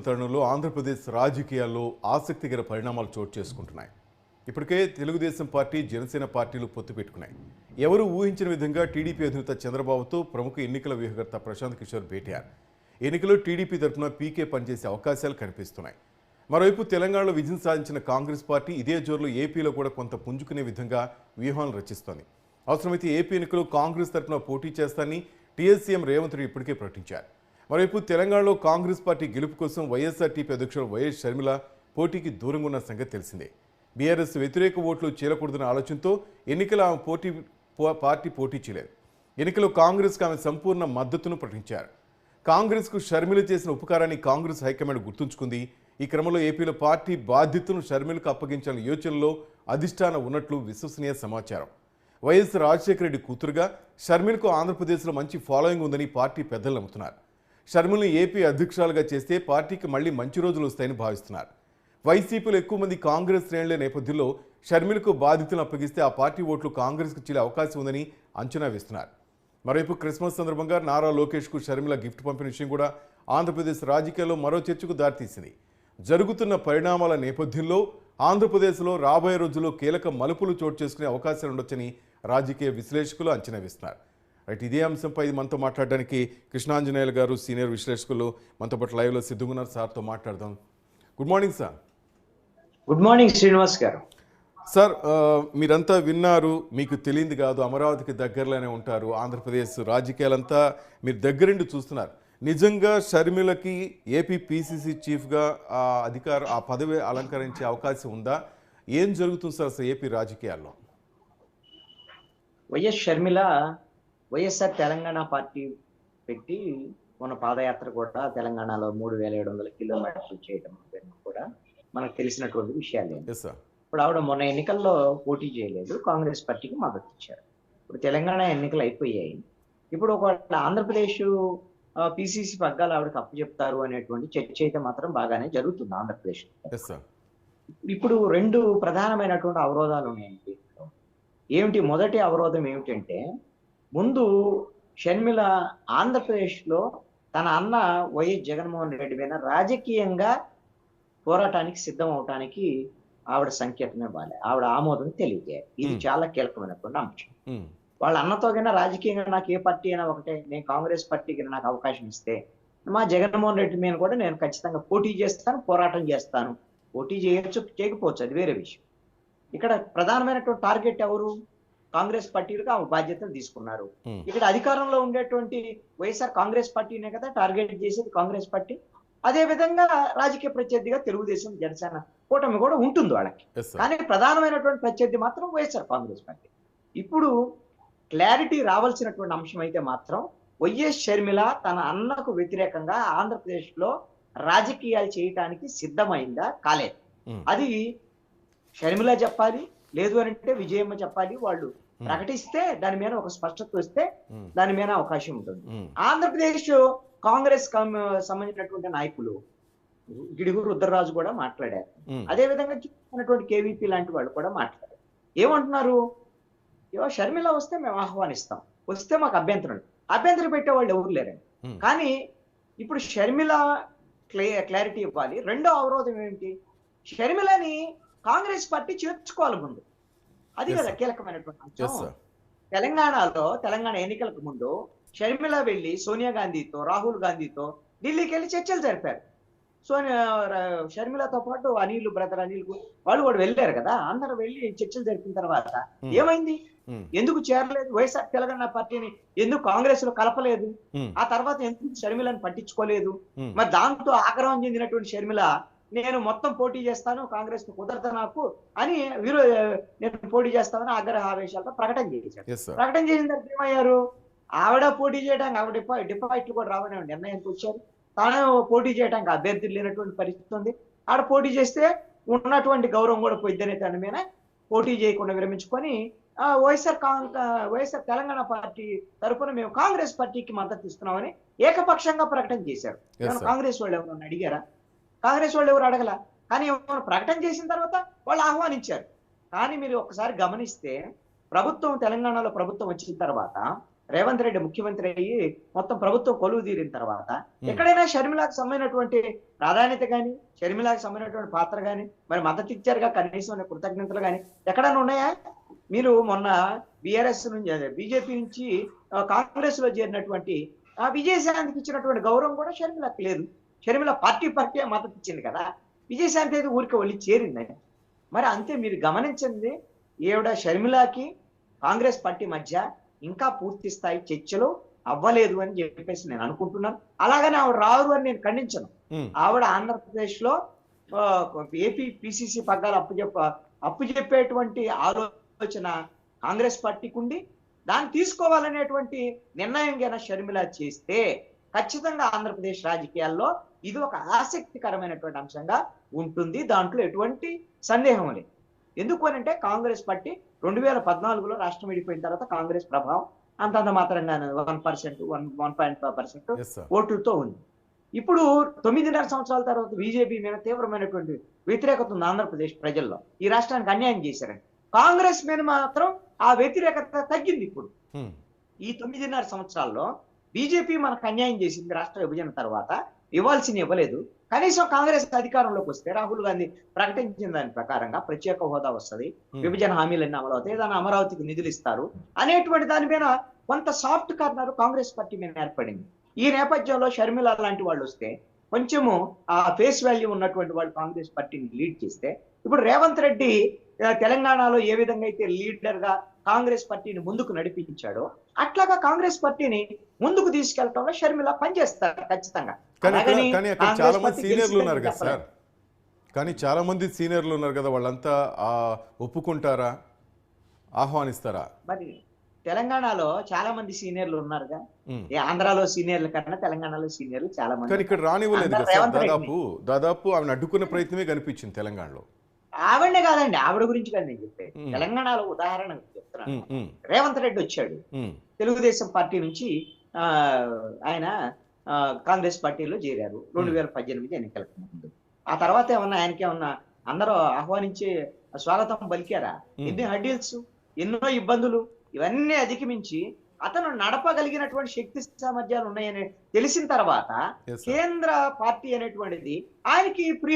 తరుణంలో ఆంధ్రప్రదేశ్ రాజకీయాల్లో ఆసక్తికర పరిణామాలు చోటు చేసుకుంటున్నాయి. ఇప్పటికే తెలుగుదేశం పార్టీ జనసేన పార్టీలు పొత్తు పెట్టుకున్నాయి. ఎవరు ఊహించిన విధంగా టీడీపీ అధినేత చంద్రబాబుతో ప్రముఖ ఎన్నికల వ్యూహకర్త ప్రశాంత్ కిషోర్ భేటీయారు ఎన్నికలు టీడీపీ తరఫున పీకే పనిచేసే అవకాశాలు కనిపిస్తున్నాయి. మరోవైపు తెలంగాణలో విజయం సాధించిన కాంగ్రెస్ పార్టీ ఇదే జోరులో ఏపీలో కూడా కొంత పుంజుకునే విధంగా వ్యూహాలను రచిస్తోంది. అవసరమైతే ఏపీ ఎన్నికలు కాంగ్రెస్ తరఫున పోటీ చేస్తానని టీఎస్సీఎం రేవంత్ రెడ్డి ఇప్పటికే ప్రకటించారు. మరోవైపు తెలంగాణలో కాంగ్రెస్ పార్టీ గెలుపు కోసం వైఎస్ఆర్టీపీ అధ్యక్షుడు వైఎస్ షర్మిల పోటీకి దూరంగా ఉన్న సంగతి తెలిసిందే. బీఆర్ఎస్ వ్యతిరేక ఓట్లు చేరకూడదన్న ఆలోచనతో ఎన్నికల ఆమె పోటీ పార్టీ పోటీ చేయలేదు. ఎన్నికలో కాంగ్రెస్కు ఆమె సంపూర్ణ మద్దతును ప్రకటించారు. కాంగ్రెస్కు షర్మిల చేసిన ఉపకారాన్ని కాంగ్రెస్ హైకమాండ్ గుర్తుంచుకుంది. ఈ క్రమంలో ఏపీలో పార్టీ బాధ్యతను షర్మిలకు అప్పగించాలని యోచనలో అధిష్టానం ఉన్నట్లు విశ్వసనీయ సమాచారం. వైఎస్ రాజశేఖర రెడ్డి కూతురుగా షర్మిలకు ఆంధ్రప్రదేశ్లో మంచి ఫాలోయింగ్ ఉందని పార్టీ పెద్దలు నమ్ముతున్నారు. షర్మిలను ఏపీ అధ్యక్షురాలుగా చేస్తే పార్టీకి మళ్ళీ మంచి రోజులు వస్తాయని భావిస్తున్నారు. వైసీపీలో ఎక్కువ మంది కాంగ్రెస్ శ్రేణుల నేపథ్యంలో షర్మిలకు బాధితులను అప్పగిస్తే ఆ పార్టీ ఓట్లు కాంగ్రెస్కు చెల్లే అవకాశం ఉందని అంచనా వేస్తున్నారు. మరోవైపు క్రిస్మస్ సందర్భంగా నారా లోకేష్కు షర్మిల గిఫ్ట్ పంపిన విషయం కూడా ఆంధ్రప్రదేశ్ రాజకీయాల్లో మరో చర్చకు దారితీసింది. జరుగుతున్న పరిణామాల నేపథ్యంలో ఆంధ్రప్రదేశ్లో రాబోయే రోజుల్లో కీలక మలుపులు చోటు చేసుకునే అవకాశాలు ఉండొచ్చని రాజకీయ విశ్లేషకులు అంచనా వేస్తున్నారు. రైట్ ఇదే అంశంపై మనతో మాట్లాడడానికి కృష్ణాంజనేయులు గారు సీనియర్ విశ్లేషకులు మనతో పాటు లైవ్లో సిద్ధుగున్నారు సార్తో మాట్లాడదాం. Good morning sir good morning Srinivas గారు. సార్ మీరంతా విన్నారు మీకు తెలియంది కాదు అమరావతికి దగ్గరలోనే ఉంటారు ఆంధ్రప్రదేశ్ రాజకీయాలంతా మీరు దగ్గరుండి చూస్తున్నారు. నిజంగా షర్మిలకి ఏపీ పీసీసీ చీఫ్గా ఆ అధికార ఆ పదవి అలంకరించే అవకాశం ఉందా? ఏం జరుగుతుంది సార్ ఏపీ రాజకీయాల్లో? YS Sharmila YSR Telangana party పెట్టి మన పాదయాత్ర కూడా తెలంగాణలో మూడు వేల ఏడు వందల కిలోమీటర్లు చేయడం కూడా మనకు తెలిసినటువంటి విషయాలే. ఇప్పుడు ఆవిడ మొన్న ఎన్నికల్లో పోటీ చేయలేదు. కాంగ్రెస్ పార్టీకి మద్దతు ఇచ్చారు. ఇప్పుడు తెలంగాణ ఎన్నికలు అయిపోయాయి. ఇప్పుడు ఒక ఆంధ్రప్రదేశ్ పిసిసి పగ్గాలు ఆవిడకి అప్పు చెప్తారు అనేటువంటి చర్చ అయితే మాత్రం బాగానే జరుగుతుంది ఆంధ్రప్రదేశ్. ఇప్పుడు రెండు ప్రధానమైనటువంటి అవరోధాలు ఉన్నాయండి. ఏమిటి? మొదటి అవరోధం ఏమిటంటే ముందు షర్మిల ఆంధ్రప్రదేశ్లో తన అన్న వైఎస్ జగన్మోహన్ రెడ్డి మీద రాజకీయంగా పోరాటానికి సిద్ధం అవటానికి ఆవిడ సంకేతం ఇవ్వాలి. ఆవిడ ఆమోదం తెలియజేయాలి ఇది. చాలా కీలకమైనటువంటి అంశం. వాళ్ళ అన్నతో కన్నా రాజకీయంగా నాకు ఏ పార్టీ అయినా ఒకటే నేను కాంగ్రెస్ పార్టీకి నాకు అవకాశం ఇస్తే మా జగన్మోహన్ రెడ్డి మీద కూడా నేను ఖచ్చితంగా పోటీ చేస్తాను పోరాటం చేస్తాను. పోటీ చేయొచ్చు చేయకపోవచ్చు అది వేరే విషయం. ఇక్కడ ప్రధానమైనటువంటి టార్గెట్ ఎవరు? కాంగ్రెస్ పార్టీలకు ఆ బాధ్యతలు తీసుకున్నారు. ఉమ్, ఇక్కడ అధికారంలో ఉండేటువంటి వైఎస్ఆర్ కాంగ్రెస్ పార్టీనే కదా టార్గెట్ చేసేది కాంగ్రెస్ పార్టీ. అదే విధంగా రాజకీయ ప్రత్యర్థిగా తెలుగుదేశం జనసేన కూటమి కూడా ఉంటుంది వాళ్ళకి. కానీ ప్రధానమైనటువంటి ప్రత్యర్థి మాత్రం వైఎస్ఆర్ కాంగ్రెస్ పార్టీ. ఇప్పుడు క్లారిటీ రావాల్సినటువంటి అంశం అయితే మాత్రం వైఎస్ షర్మిల తన అన్నకు వ్యతిరేకంగా ఆంధ్రప్రదేశ్లో రాజకీయాలు చేయటానికి సిద్ధమైందా? కాలేదు. ఉమ్, అది షర్మిల చెప్పాలి లేదు అని అంటే విజయమ్మ చెప్పాలి వాళ్ళు ప్రకటిస్తే దాని మీద ఒక స్పష్టత వస్తే దాని మీద అవకాశం ఉంటుంది. ఆంధ్రప్రదేశ్ కాంగ్రెస్ సంబంధించినటువంటి నాయకులు గిడుగు రుద్రరాజు కూడా మాట్లాడారు. అదే విధంగా చూసినటువంటి కేవీపీ లాంటి వాళ్ళు కూడా మాట్లాడారు. ఏమంటున్నారు? ఇవో షర్మిల వస్తే మేము ఆహ్వానిస్తాం. వస్తే మాకు అభ్యంతరం. అభ్యంతరం పెట్టే వాళ్ళు ఎవరు లేరండి. కానీ ఇప్పుడు షర్మిల క్లే క్లారిటీ ఇవ్వాలి. రెండో అవరోధం ఏంటి షర్మిలని కాంగ్రెస్ పార్టీ చేర్చుకోవాలి ముందు. అది కదా. కీలకమైనటువంటి అంశం. తెలంగాణలో తెలంగాణ ఎన్నికలకు ముందు షర్మిల వెళ్ళి సోనియా గాంధీతో రాహుల్ గాంధీతో ఢిల్లీకి వెళ్ళి చర్చలు జరిపారు. సోనియా షర్మిలతో పాటు అనిల్ బ్రదర్ అనిల్ వాళ్ళు కూడా వెళ్ళారు కదా. అందరూ వెళ్ళి చర్చలు జరిపిన తర్వాత ఉమ్, ఏమైంది? ఉమ్, ఎందుకు చేరలేదు? వైఎస్ఆర్ తెలంగాణ పార్టీని ఎందుకు కాంగ్రెస్లో కలపలేదు? ఉమ్, ఆ తర్వాత ఎందుకు షర్మిలను పట్టించుకోలేదు? మరి దాంతో ఆగ్రహం చెందినటువంటి షర్మిల నేను మొత్తం పోటీ చేస్తాను కాంగ్రెస్ కుదరదు నాకు అని వీరు నేను పోటీ చేస్తానని ఆగ్రహ ఆవేశాలతో ప్రకటన చేశారు ప్రకటన చేసిన తర్వాత ఏమయ్యారు? ఆవిడ పోటీ చేయడానికి ఆవిడ డిపా డిపాజిట్లు కూడా రావని నిర్ణయానికి వచ్చారు. తానే పోటీ చేయడానికి అభ్యర్థులు లేనటువంటి పరిస్థితి ఉంది. ఆడ పోటీ చేస్తే ఉన్నటువంటి గౌరవం కూడా పోయిద్దనే దాని మీద పోటీ చేయకుండా విరమించుకొని ఆ, వైఎస్ఆర్ వైఎస్ఆర్ తెలంగాణ పార్టీ తరఫున మేము కాంగ్రెస్ పార్టీకి మద్దతు ఇస్తున్నామని ఏకపక్షంగా ప్రకటన చేశారు. కాంగ్రెస్ వాళ్ళు ఎవరైనా అడిగారా? కాంగ్రెస్ వాళ్ళు ఎవరు అడగల? కానీ ఏమైనా ప్రకటన చేసిన తర్వాత వాళ్ళు ఆహ్వానించారు. కానీ మీరు ఒకసారి గమనిస్తే ప్రభుత్వం తెలంగాణలో ప్రభుత్వం వచ్చిన తర్వాత రేవంత్ రెడ్డి ముఖ్యమంత్రి అయ్యి మొత్తం ప్రభుత్వం కొలువు తీరిన తర్వాత ఎక్కడైనా షర్మిలాకు సంబంధించినటువంటి ప్రాధాన్యత కానీ షర్మిలాకు సంబంధించినటువంటి పాత్ర కానీ మరి మద్దతు ఇచ్చారుగా కనీసం అనే కృతజ్ఞతలు కానీ ఎక్కడైనా ఉన్నాయా? మీరు మొన్న బీఆర్ఎస్ నుంచి బీజేపీ నుంచి కాంగ్రెస్లో చేరినటువంటి ఆ విజయశాంతికి ఇచ్చినటువంటి గౌరవం కూడా షర్మిలకు లేదు. షర్మిల పార్టీ పార్టీ మద్దతు ఇచ్చింది కదా. విజయశాంతి అయితే ఊరికి వెళ్ళి చేరిందని మరి అంతే మీరు గమనించింది ఈవిడ షర్మిలాకి కాంగ్రెస్ పార్టీ మధ్య ఇంకా పూర్తి స్థాయి చర్చలు అవ్వలేదు అని చెప్పేసి నేను అనుకుంటున్నాను. అలాగని ఆవిడ రారు అని నేను ఖండించను. ఆవిడ ఆంధ్రప్రదేశ్లో ఏపీ పిసిసి పగ్గాలు అప్పు చెప్ప అప్పు చెప్పేటువంటి ఆలోచన కాంగ్రెస్ పార్టీకి ఉండి దాన్ని తీసుకోవాలనేటువంటి నిర్ణయం గన షర్మిల చేస్తే ఖచ్చితంగా ఆంధ్రప్రదేశ్ రాజకీయాల్లో ఇది ఒక ఆసక్తికరమైనటువంటి అంశంగా ఉంటుంది. దాంట్లో ఎటువంటి సందేహం లేదు. ఎందుకు అని అంటే కాంగ్రెస్ పార్టీ రెండు వేల పద్నాలుగులో రాష్ట్రం విడిపోయిన తర్వాత కాంగ్రెస్ ప్రభావం అంతంత మాత్రంగా one percent one one point five percent. ఓట్లతో ఉంది. ఇప్పుడు తొమ్మిదిన్నర సంవత్సరాల తర్వాత బీజేపీ మీద తీవ్రమైనటువంటి వ్యతిరేకత ఉంది ఆంధ్రప్రదేశ్ ప్రజల్లో. ఈ రాష్ట్రానికి అన్యాయం చేశారని. కాంగ్రెస్ మీద మాత్రం ఆ వ్యతిరేకత తగ్గింది ఇప్పుడు. ఉమ్, ఈ తొమ్మిదిన్నర సంవత్సరాల్లో బీజేపీ మనకు అన్యాయం చేసింది రాష్ట్ర విభజన తర్వాత ఇవ్వాల్సింది ఇవ్వలేదు. కనీసం కాంగ్రెస్ అధికారంలోకి వస్తే రాహుల్ గాంధీ ప్రకటించిన దాని ప్రకారంగా ప్రత్యేక హోదా వస్తది. విభజన హామీలన్నీ అమలు అవుతాయి దాని అమరావతికి నిధులు ఇస్తారు. అనేటువంటి దాని మీద కొంత సాఫ్ట్ కార్నర్ కాంగ్రెస్ పార్టీ మీద ఏర్పడింది. ఈ నేపథ్యంలో షర్మిల లాంటి వాళ్ళు వస్తే కొంచెము ఆ ఫేస్ వాల్యూ ఉన్నటువంటి వాళ్ళు కాంగ్రెస్ పార్టీని లీడ్ చేస్తే ఇప్పుడు రేవంత్ రెడ్డి తెలంగాణలో ఏ విధంగా అయితే లీడర్గా కాంగ్రెస్ పార్టీని ముందుకు నడిపించాడో అట్లాగా కాంగ్రెస్ పార్టీని ముందుకు తీసుకెళ్ళడంలో షర్మిల పనిచేస్తారు ఖచ్చితంగా. చాలా మంది సీనియర్లు ఉన్నారు కదా. సార్. కానీ చాలా మంది సీనియర్లు ఉన్నారు కదా వాళ్ళంతా ఒప్పుకుంటారా? ఆహ్వానిస్తారా? మరి తెలంగాణలో చాలా మంది సీనియర్లు ఉన్నారుగా ఆంధ్రాలో సీనియర్ల కన్నా తెలంగాణలో సీనియర్లు చాలా మంది ఇక్కడ రానివ్వలేదు. దాదాపు దాదాపు ఆమెను అడ్డుకున్న ప్రయత్నమే కనిపించింది తెలంగాణలో. ఆవిడనే కాదండి ఆవిడ గురించి కాదు నేను చెప్పేది. ఉమ్. తెలంగాణలో ఉదాహరణ చెప్తున్నాను రేవంత్ రెడ్డి వచ్చాడు. తెలుగుదేశం పార్టీ నుంచి ఆయన కాంగ్రెస్ పార్టీలో చేరారు. రెండు వేల పద్దెనిమిది ఎన్నికలకు ముందు. ఆ తర్వాత ఏమన్నా ఆయనకి ఏమన్నా అందరూ ఆహ్వానించి స్వాగతం పలికారా. ఎన్ని హడ్డిల్స్ ఎన్నో ఇబ్బందులు ఇవన్నీ అధిగమించి అతను నడపగలిగినటువంటి శక్తి సామర్థ్యాలు ఉన్నాయని తెలిసిన తర్వాత. కేంద్ర పార్టీ అనేటువంటిది ఆయనకి ప్రియ